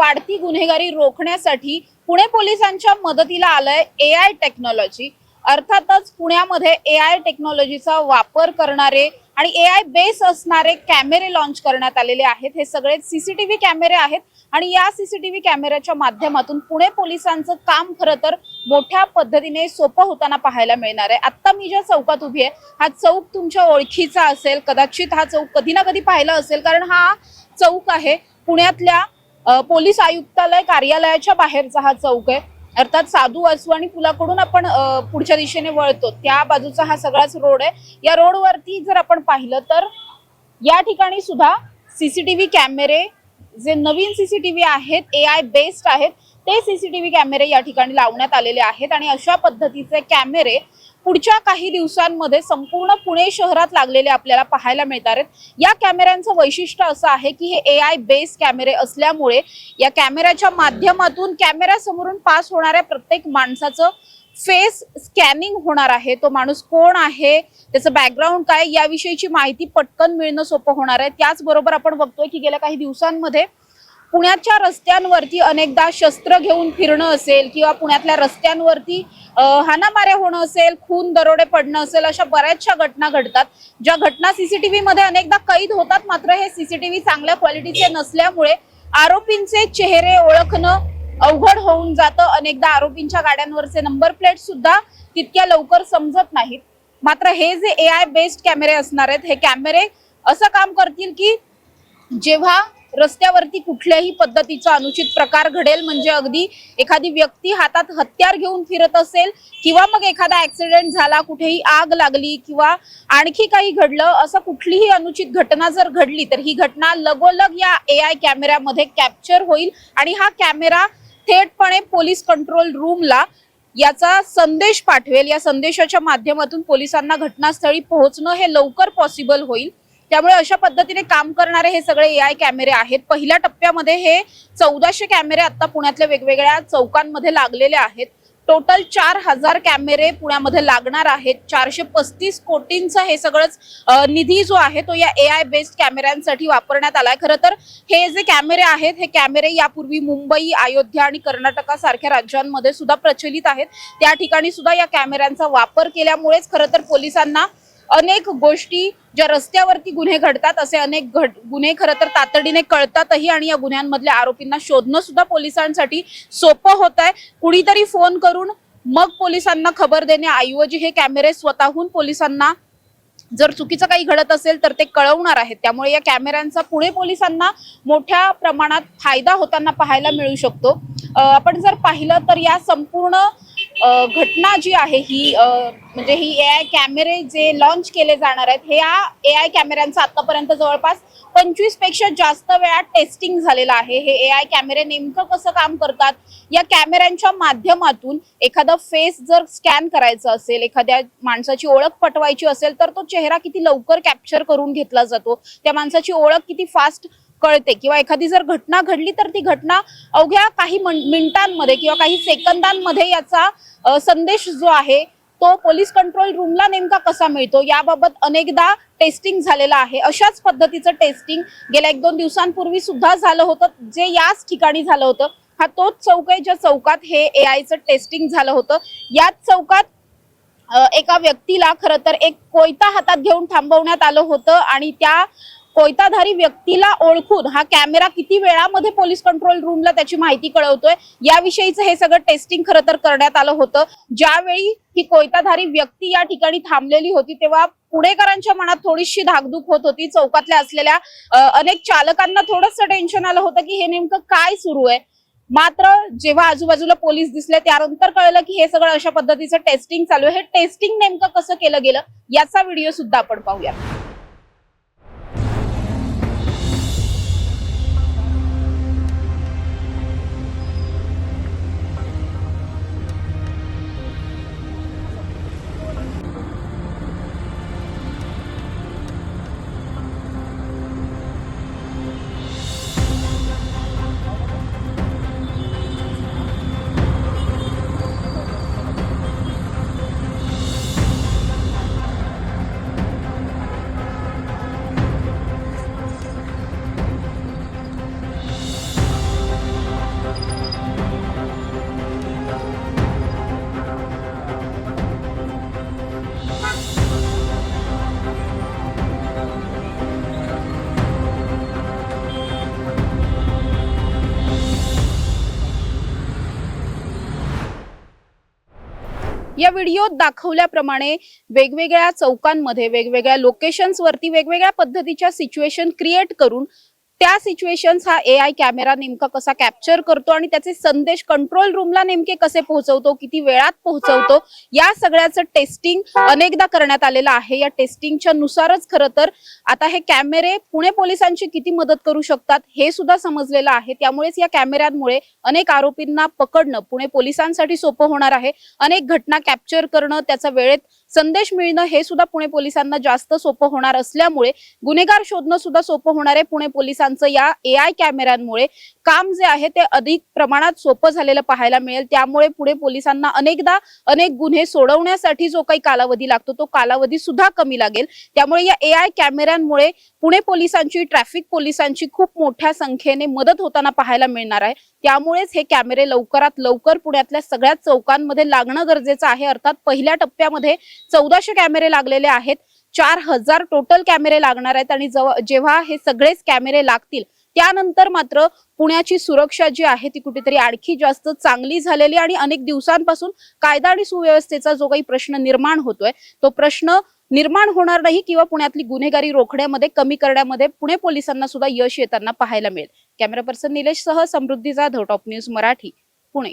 वाढती गुन्हेगारी रोखण्यासाठी पुणे पोलिसांच्या मदतीला आलंय ए आय टेक्नॉलॉजी अर्थातच पुण्यामध्ये ए आय टेक्नॉलॉजीचा वापर करणारे आणि ए आय बेस असणारे कॅमेरे लॉन्च करण्यात आलेले आहेत. हे सगळे सीसीटीव्ही कॅमेरे आहेत आणि या सीसीटीव्ही कॅमेऱ्याच्या माध्यमातून पुणे पोलिसांचं काम खरं तर मोठ्या पद्धतीने सोपं होताना पाहायला मिळणार आहे. आत्ता मी ज्या चौकात उभी आहे हा चौक तुमच्या ओळखीचा असेल. कदाचित हा चौक कधी ना कधी पाहिला असेल कारण हा चौक आहे पुण्यातल्या पोलीस आयुक्तालय कार्यालयाच्या बाहेरचा हा चौक आहे. अर्थात साधू वासवानी पुलाकडून आपण पुढच्या दिशेने वळतो. त्या बाजूचा हा सगळाच रोड आहे. या रोडवरती जर आपण पाहिलं तर या ठिकाणी सुद्धा सीसीटीव्ही कॅमेरे जे नवीन सीसीटीव्ही आहेत ए आय बेस्ड आहेत ते सीसीटीव्ही कॅमेरे या ठिकाणी लावण्यात आलेले आहेत आणि अशा पद्धतीचे कॅमेरे पुढच्या काही दिवसांमध्ये संपूर्ण पुणे शहरात लागलेले आपल्याला पाहायला मिळणार आहेत. या कॅमेऱ्यांचं वैशिष्ट्य असं आहे की हे ए आय बेस कॅमेरे असल्यामुळे या कॅमेऱ्याच्या माध्यमातून कॅमेऱ्यासमोरून पास होणाऱ्या प्रत्येक माणसाचं फेस स्कॅनिंग होणार आहे. तो माणूस कोण आहे? त्याचं बॅकग्राऊंड काय? याविषयीची माहिती पटकन मिळणं सोपं होणार आहे. त्याचबरोबर आपण बघतोय की गेल्या काही दिवसांमध्ये पुण्याच्या रस्त्यांवरती अनेकदा शस्त्र घेऊन फिरणं असेल किंवा पुण्यातल्या रस्त्यांवरती अ, हाणामाऱ्या होणं असेल खून दरोडे पडणं असेल अशा बऱ्याचशा घटना घडतात. ज्या घटना सीसीटीव्ही मध्ये अनेकदा कैद होतात मात्र हे सीसीटीव्ही चांगल्या क्वालिटीचे नसल्यामुळे आरोपींचे चेहरे ओळखणं अवघड होऊन जातं. अनेकदा आरोपींच्या गाड्यांवरचे नंबर प्लेट सुद्धा तितक्या लवकर समजत नाहीत. मात्र हे जे ए आय बेस्ड कॅमेरे असणार आहेत हे कॅमेरे असं काम करतील की जेव्हा रस्त्यावरती कुठल्याही पद्धतीचा अनुचित प्रकार घडेल म्हणजे अगदी एखादी व्यक्ती हातात हत्यार घेऊन फिरत असेल किंवा मग एखादा ऍक्सिडेंट झाला कुठेही आग लागली किंवा आणखी काही घडलं असं कुठलीही अनुचित घटना जर घडली तर ही घटना लगोलग या ए आय कॅमेऱ्यामध्ये कॅप्चर होईल आणि हा कॅमेरा थेटपणे पोलीस कंट्रोल रूमला याचा संदेश पाठवेल. या संदेशाच्या माध्यमातून पोलिसांना घटनास्थळी पोहोचणं हे लवकर पॉसिबल होईल. त्यामुळे अशा पद्धतीने काम करणारे हे सगळे ए आय कॅमेरे आहेत. पहिल्या टप्प्यामध्ये हे चौदाशे कॅमेरे आता पुण्यातल्या वेगवेगळ्या चौकांमध्ये लागलेले आहेत. टोटल चार हजार कॅमेरे पुण्यामध्ये लागणार आहेत. चारशे पस्तीस कोटींचा हे सगळंच निधी जो आहे तो या ए आय बेस्ड कॅमेऱ्यांसाठी वापरण्यात आलाय. खरं तर हे जे कॅमेरे आहेत हे कॅमेरे यापूर्वी मुंबई अयोध्या आणि कर्नाटकासारख्या राज्यांमध्ये सुद्धा प्रचलित आहेत. त्या ठिकाणी सुद्धा या कॅमेऱ्यांचा वापर केल्यामुळेच खरं तर पोलिसांना अनेक गोष्टी ज्या रस्त्यावरती गुन्हे घडतात असे अनेक घड गुन्हे खरं तर तातडीने कळतातही आणि या गुन्ह्यांमधल्या आरोपींना शोधणं सुद्धा पोलिसांसाठी सोपं होत आहे कुणीतरी फोन करून मग पोलिसांना खबर देण्याऐवजी हे कॅमेरे स्वतःहून पोलिसांना जर चुकीचं काही घडत असेल तर ते कळवणार आहेत. त्यामुळे या कॅमेऱ्यांचा पुणे पोलिसांना मोठ्या प्रमाणात फायदा होताना पाहायला मिळू शकतो. आपण जर पाहिलं तर या संपूर्ण घटना जी आहे ही म्हणजे ही ए आय कॅमेरे जे लॉन्च केले जाणार आहेत हे या ए आय कॅमेऱ्यांचं आतापर्यंत जवळपास पंचवीसपेक्षा जास्त वेळा टेस्टिंग झालेलं आहे. हे ए आय कॅमेरे नेमकं कसं काम करतात? या कॅमेऱ्यांच्या माध्यमातून एखादा फेस जर स्कॅन करायचं असेल एखाद्या माणसाची ओळख पटवायची असेल तर तो चेहरा किती लवकर कॅप्चर करून घेतला जातो? त्या माणसाची ओळख किती फास्ट कळते किंवा एखादी जर घटना घडली तर ती घटना अवघ्या काही मिनिटांमध्ये किंवा काही सेकंदांमध्ये याचा संदेश जो आहे तो पोलीस कंट्रोल रूमला नेमका कसा मिळतो? याबाबत अनेकदा टेस्टिंग झालेलं आहे. अशाच पद्धतीचं टेस्टिंग गेल्या एक दोन दिवसांपूर्वी सुद्धा झालं होतं. जे याच ठिकाणी झालं होतं हा तोच चौक आहे ज्या चौकात हे ए आयचं टेस्टिंग झालं होतं. याच चौकात एका व्यक्तीला खरं तर एक कोयता हातात घेऊन थांबवण्यात आलं होतं आणि त्या कोयताधारी व्यक्तीला ओळखून हा कॅमेरा किती वेळामध्ये पोलीस कंट्रोल रूमला त्याची माहिती कळवतोय याविषयीचं हे सगळं टेस्टिंग खरं तर करण्यात आलं होतं. ज्यावेळी ही कोयताधारी व्यक्ती या ठिकाणी थांबलेली होती तेव्हा पुणेकरांच्या मनात थोडीशी धाकधूक होत होती. चौकातल्या असलेल्या अनेक चालकांना थोडंसं टेन्शन आलं होतं की हे नेमकं काय सुरू आहे. मात्र जेव्हा आजूबाजूला पोलीस दिसले त्यानंतर कळलं की हे सगळं अशा पद्धतीचं टेस्टिंग चालू आहे. हे टेस्टिंग नेमकं कसं केलं गेलं याचा व्हिडिओ सुद्धा आपण पाहूया या व्हिडिओत दाखवल्याप्रमाणे वेगवेगळ्या चौकांमध्ये वेगवेगळ्या लोकेशन्स वरती वेगवेगळ्या पद्धतीच्या सिच्युएशन क्रिएट करून त्या सिच्युएशन्स हा ए आय कॅमेरा नेमका कसा कॅप्चर करतो आणि त्याचे संदेश कंट्रोल रूमला नेमके कसे पोहोचवतो किती वेळात पोहोचवतो या सगळ्याचं टेस्टिंग अनेकदा करण्यात आलेलं आहे. या टेस्टिंगच्या नुसारच खरं तर आता हे कॅमेरे पुणे पोलिसांची किती मदत करू शकतात हे सुद्धा समजलेलं आहे. त्यामुळेच या कॅमेऱ्यांमुळे अनेक आरोपींना पकडणं पुणे पोलिसांसाठी सोपं होणार आहे. अनेक घटना कॅप्चर करणं त्याचा वेळेत संदेश मिळणं हे सुद्धा पुणे पोलिसांना जास्त सोपं होणार असल्यामुळे गुन्हेगार शोधणं सुद्धा सोपं होणार आहे पुणे पोलिसांचं या ए आय कॅमेऱ्यांमुळे. काम जे आहे ते अधिक प्रमाणात सोपं झालेलं पाहायला मिळेल. त्यामुळे पुढे पोलिसांना अनेकदा अनेक गुन्हे सोडवण्यासाठी जो काही कालावधी लागतो तो कालावधी सुद्धा कमी लागेल. त्यामुळे या ए आय कॅमेऱ्यांमुळे पुणे पोलिसांची ट्रॅफिक पोलिसांची खूप मोठ्या संख्येने मदत होताना पाहायला मिळणार आहे. त्यामुळेच हे कॅमेरे लवकरात लवकर पुण्यातल्या सगळ्या चौकांमध्ये लागणं गरजेचं आहे. अर्थात पहिल्या टप्प्यामध्ये चौदाशे कॅमेरे लागलेले आहेत. चार हजार टोटल कॅमेरे लागणार आहेत आणि जेव्हा हे सगळेच कॅमेरे लागतील त्यानंतर मात्र पुण्याची सुरक्षा जी आहे ती कुठेतरी आणखी जास्त चांगली झालेली आणि अनेक दिवसांपासून कायदा आणि सुव्यवस्थेचा जो काही प्रश्न निर्माण होतोय तो प्रश्न निर्माण होणार नाही किंवा पुण्यातली गुन्हेगारी रोखण्यामध्ये कमी करण्यामध्ये पुणे पोलिसांना सुद्धा यश येताना पाहायला मिळेल. कॅमेरा पर्सन निलेश सह समृद्धी जाधव टॉप न्यूज मराठी पुणे.